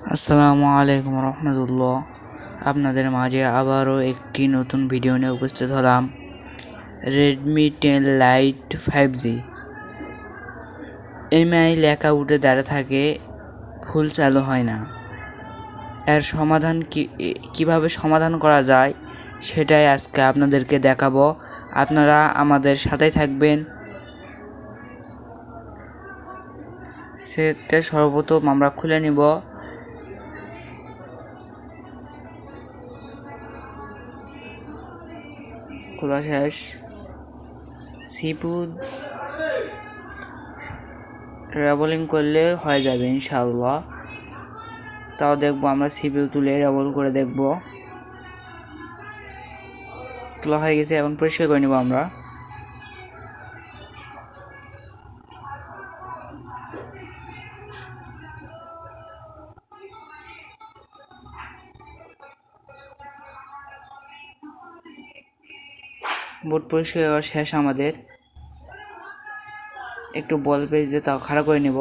আসসালামু আলাইকুম রহমতুল্লাহ। আপনাদের মাঝে আবারও একটি নতুন ভিডিও নিয়ে উপস্থিত হলাম। Redmi ten lite five G MI লেখা উঠে দাঁড়া থাকে ফুল চালু হয় না। এর সমাধান কি, কীভাবে সমাধান করা যায়, সেটাই আজকে আপনাদেরকে দেখাবো। আপনারা আমাদের সাথেই থাকবেন। সেটা সর্বপ্রথম আমরা খুলে নিব। খোলা শেষ। সিপু রেবলিং করলে হয়ে যাবে ইনশাল্লাহ তাও দেখব, আমরা সিপিউ তুলে রেবল করে দেখব। তোলা হয়ে গেছে, এখন পরিষ্কার করে নেব আমরা। বোর্ড পরিষ্কার করা শেষ আমাদের। একটু বল পেয়ে দিয়ে তাও খাড়া করে নেব।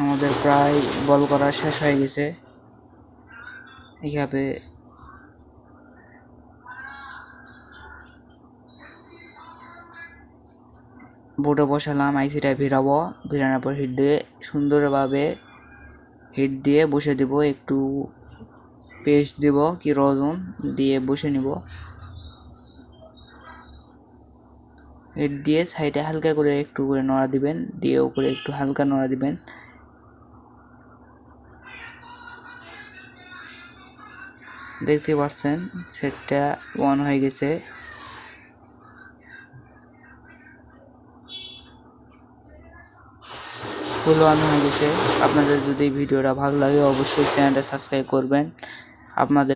আমাদের প্রায় বল করা শেষ হয়ে গেছে। এইভাবে বোর্ডে বসালাম, আইসিটা ভিড়াবো, ভিড়ানোর পর হিট দিয়ে সুন্দরভাবে হিট দিয়ে বসে দিব, একটু পেস্ট দিব কি রজন দিয়ে বসে নিব। হিট দিয়ে সাইডে হালকা করে একটু করে নড়া দিবেন, দিয়ে উপরে একটু হালকা নড়া দিবেন। দেখতে পাচ্ছেন সেটটা অন হয়ে গেছে। ফুল অন হয়ে গেছে। আপনাদের যদি ভিডিওটা ভালো লাগে, অবশ্যই চ্যানেলটা সাবস্ক্রাইব করবেন। আপনাদের